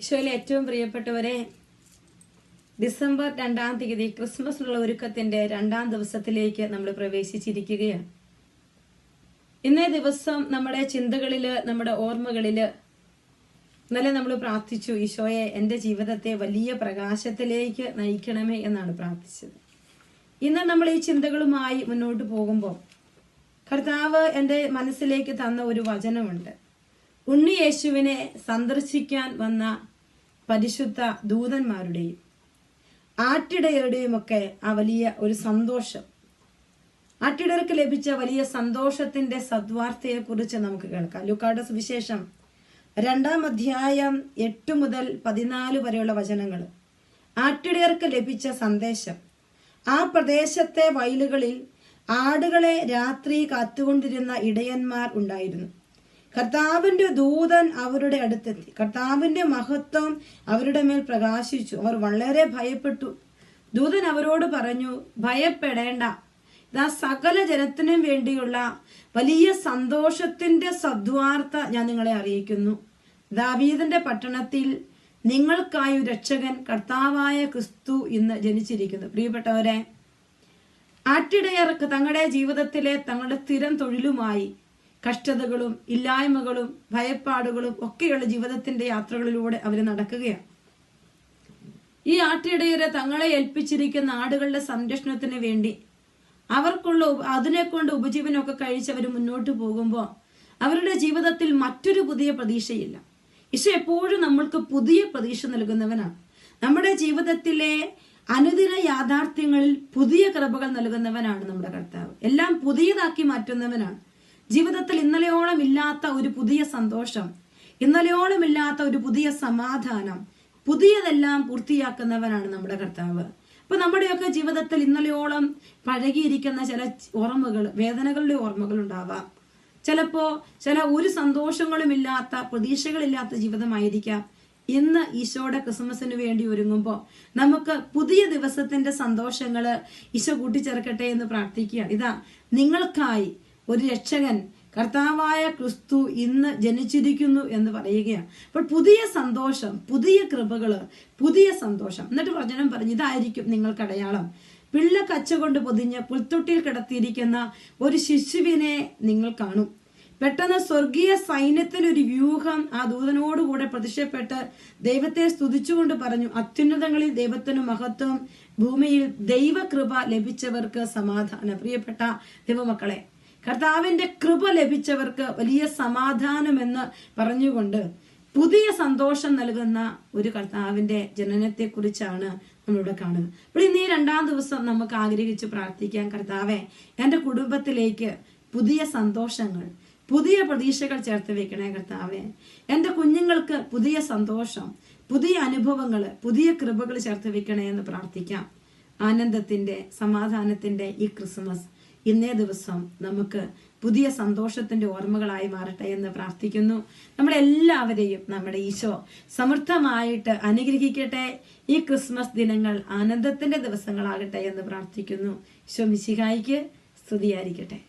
ഈശോയിലെ ഏറ്റവും പ്രിയപ്പെട്ടവരെ ഡിസംബർ രണ്ടാം തീയതി ക്രിസ്മസിനുള്ള ഒരുക്കത്തിന്റെ രണ്ടാം ദിവസത്തിലേക്ക് നമ്മൾ പ്രവേശിച്ചിരിക്കുകയാണ്. ഇന്നേ ദിവസം നമ്മുടെ ചിന്തകളിൽ നമ്മുടെ ഓർമ്മകളിൽ ഇന്നലെ നമ്മൾ പ്രാർത്ഥിച്ചു ഈശോയെ എന്റെ ജീവിതത്തെ വലിയ പ്രകാശത്തിലേക്ക് നയിക്കണമേ എന്നാണ് പ്രാർത്ഥിച്ചത്. ഇന്ന് നമ്മൾ ഈ ചിന്തകളുമായി മുന്നോട്ട് പോകുമ്പോൾ കർത്താവ് എന്റെ മനസ്സിലേക്ക് തന്ന ഒരു വചനമുണ്ട്. ഉണ്ണി യേശുവിനെ സന്ദർശിക്കാൻ വന്ന പരിശുദ്ധ ദൂതന്മാരുടെയും ആട്ടിടയരുടെയും ഒക്കെ ആ വലിയ ഒരു സന്തോഷം. ആട്ടിടർക്ക് ലഭിച്ച വലിയ സന്തോഷത്തിന്റെ സദ്വാർത്തയെ കുറിച്ച് നമുക്ക് കേൾക്കാം. ലുക്കാട സുവിശേഷം രണ്ടാം അധ്യായം എട്ട് മുതൽ പതിനാല് വരെയുള്ള വചനങ്ങൾ. ആട്ടിടയർക്ക് ലഭിച്ച സന്ദേശം. ആ പ്രദേശത്തെ വയലുകളിൽ ആടുകളെ രാത്രി കാത്തുകൊണ്ടിരുന്ന ഇടയന്മാർ ഉണ്ടായിരുന്നു. കർത്താവിന്റെ ദൂതൻ അവരുടെ അടുത്തെത്തി. കർത്താവിന്റെ മഹത്വം അവരുടെ മേൽ പ്രകാശിച്ചു. അവർ വളരെ ഭയപ്പെട്ടു. ദൂതൻ അവരോട് പറഞ്ഞു ഭയപ്പെടേണ്ട. ഇതാ സകല ജനത്തിനും വേണ്ടിയുള്ള വലിയ സന്തോഷത്തിന്റെ സദ്വാർത്ത ഞാൻ നിങ്ങളെ അറിയിക്കുന്നു. ദാവീദിന്റെ പട്ടണത്തിൽ നിങ്ങൾക്കായി രക്ഷകൻ കർത്താവായ ക്രിസ്തു ഇന്ന് ജനിച്ചിരിക്കുന്നു. പ്രിയപ്പെട്ടവരെ ആട്ടിടയർക്ക് തങ്ങളുടെ ജീവിതത്തിലെ തങ്ങളുടെ സ്ഥിരം തൊഴിലുമായി കഷ്ടതകളും ഇല്ലായ്മകളും ഭയപ്പാടുകളും ഒക്കെയുള്ള ജീവിതത്തിന്റെ യാത്രകളിലൂടെ അവർ നടക്കുകയാണ്. ഈ ആട്ടിടയരെ തങ്ങളെ ഏൽപ്പിച്ചിരിക്കുന്ന ആടുകളുടെ സംരക്ഷണത്തിന് വേണ്ടി അവർക്കുള്ള അതിനെക്കൊണ്ട് അതിനെ കൊണ്ട് ഉപജീവനമൊക്കെ കഴിച്ചവർ മുന്നോട്ട് പോകുമ്പോൾ അവരുടെ ജീവിതത്തിൽ മറ്റൊരു പുതിയ പ്രതീക്ഷയില്ല. ഈശോ എപ്പോഴും നമ്മൾക്ക് പുതിയ പ്രതീക്ഷ നൽകുന്നവനാണ്. നമ്മുടെ ജീവിതത്തിലെ അനുദിന യാഥാർത്ഥ്യങ്ങളിൽ പുതിയ കൃപകൾ നൽകുന്നവനാണ് നമ്മുടെ കർത്താവ്. എല്ലാം പുതിയതാക്കി മാറ്റുന്നവനാണ്. ജീവിതത്തിൽ ഇന്നലെയോളം ഇല്ലാത്ത ഒരു പുതിയ സന്തോഷം ഇന്നലെയോളം ഇല്ലാത്ത ഒരു പുതിയ സമാധാനം പുതിയതെല്ലാം പൂർത്തിയാക്കുന്നവനാണ് നമ്മുടെ കർത്താവ്. അപ്പൊ നമ്മുടെയൊക്കെ ജീവിതത്തിൽ ഇന്നലെയോളം പഴകിയിരിക്കുന്ന ചില ഓർമ്മകൾ വേദനകളുടെ ഓർമ്മകൾ ഉണ്ടാവാം. ചിലപ്പോ ചില ഒരു സന്തോഷങ്ങളും ഇല്ലാത്ത പ്രതീക്ഷകളില്ലാത്ത ജീവിതമായിരിക്കാം. ഇന്ന് ഈശോയുടെ ക്രിസ്മസിന് വേണ്ടി ഒരുങ്ങുമ്പോൾ നമുക്ക് പുതിയ ദിവസത്തിന്റെ സന്തോഷങ്ങൾ ഈശോ കൂട്ടിച്ചേർക്കട്ടെ എന്ന് പ്രാർത്ഥിക്കുകയാണ്. ഇതാ നിങ്ങൾക്കായി ഒരു രക്ഷകൻ കർത്താവായ ക്രിസ്തു ഇന്ന് ജനിച്ചിരിക്കുന്നു എന്ന് പറയുകയാണ്. അപ്പോൾ പുതിയ സന്തോഷം പുതിയ കൃപകൾ പുതിയ സന്തോഷം. എന്നിട്ട് വചനം പറഞ്ഞു ഇതായിരിക്കും നിങ്ങൾക്ക് അടയാളം. പിള്ള കച്ച കൊണ്ട് പൊതിഞ്ഞ് പുൽത്തൊട്ടിയിൽ കിടത്തിയിരിക്കുന്ന ഒരു ശിശുവിനെ നിങ്ങൾ കാണും. പെട്ടെന്ന് സ്വർഗീയ സൈന്യത്തിനൊരു വ്യൂഹം ആ ദൂതനോടുകൂടെ പ്രതിഷ്ഠപ്പെട്ട് ദൈവത്തെ സ്തുതിച്ചുകൊണ്ട് പറഞ്ഞു അത്യുന്നതങ്ങളിൽ ദൈവത്തിന് മഹത്വം ഭൂമിയിൽ ദൈവകൃപ ലഭിച്ചവർക്ക് സമാധാനം. പ്രിയപ്പെട്ട ദൈവമക്കളെ കർത്താവിന്റെ കൃപ ലഭിച്ചവർക്ക് വലിയ സമാധാനമെന്ന് പറഞ്ഞുകൊണ്ട് പുതിയ സന്തോഷം നൽകുന്ന ഒരു കർത്താവിന്റെ ജനനത്തെ കുറിച്ചാണ് നമ്മളിവിടെ കാണുന്നത്. അപ്പോൾ ഇന്ന് ഈ രണ്ടാം ദിവസം നമുക്ക് ആഗ്രഹിച്ച് പ്രാർത്ഥിക്കാൻ കർത്താവെ എന്റെ കുടുംബത്തിലേക്ക് പുതിയ സന്തോഷങ്ങൾ പുതിയ പ്രതീക്ഷകൾ ചേർത്ത് വെക്കണേ കർത്താവെ. എന്റെ കുഞ്ഞുങ്ങൾക്ക് പുതിയ സന്തോഷം പുതിയ അനുഭവങ്ങൾ പുതിയ കൃപകൾ ചേർത്ത് വെക്കണേ എന്ന് പ്രാർത്ഥിക്കാം. ആനന്ദത്തിന്റെ സമാധാനത്തിന്റെ ഈ ക്രിസ്മസ് ഇന്നേ ദിവസം നമുക്ക് പുതിയ സന്തോഷത്തിന്റെ ഓർമ്മകളായി മാറട്ടെ എന്ന് പ്രാർത്ഥിക്കുന്നു. നമ്മുടെ എല്ലാവരെയും നമ്മുടെ ഈശോ സമൃദ്ധമായിട്ട് അനുഗ്രഹിക്കട്ടെ. ഈ ക്രിസ്മസ് ദിനങ്ങൾ ആനന്ദത്തിന്റെ ദിവസങ്ങളാകട്ടെ എന്ന് പ്രാർത്ഥിക്കുന്നു. ഈശോ മിശിഹായിക്ക് സ്തുതിയായിരിക്കട്ടെ.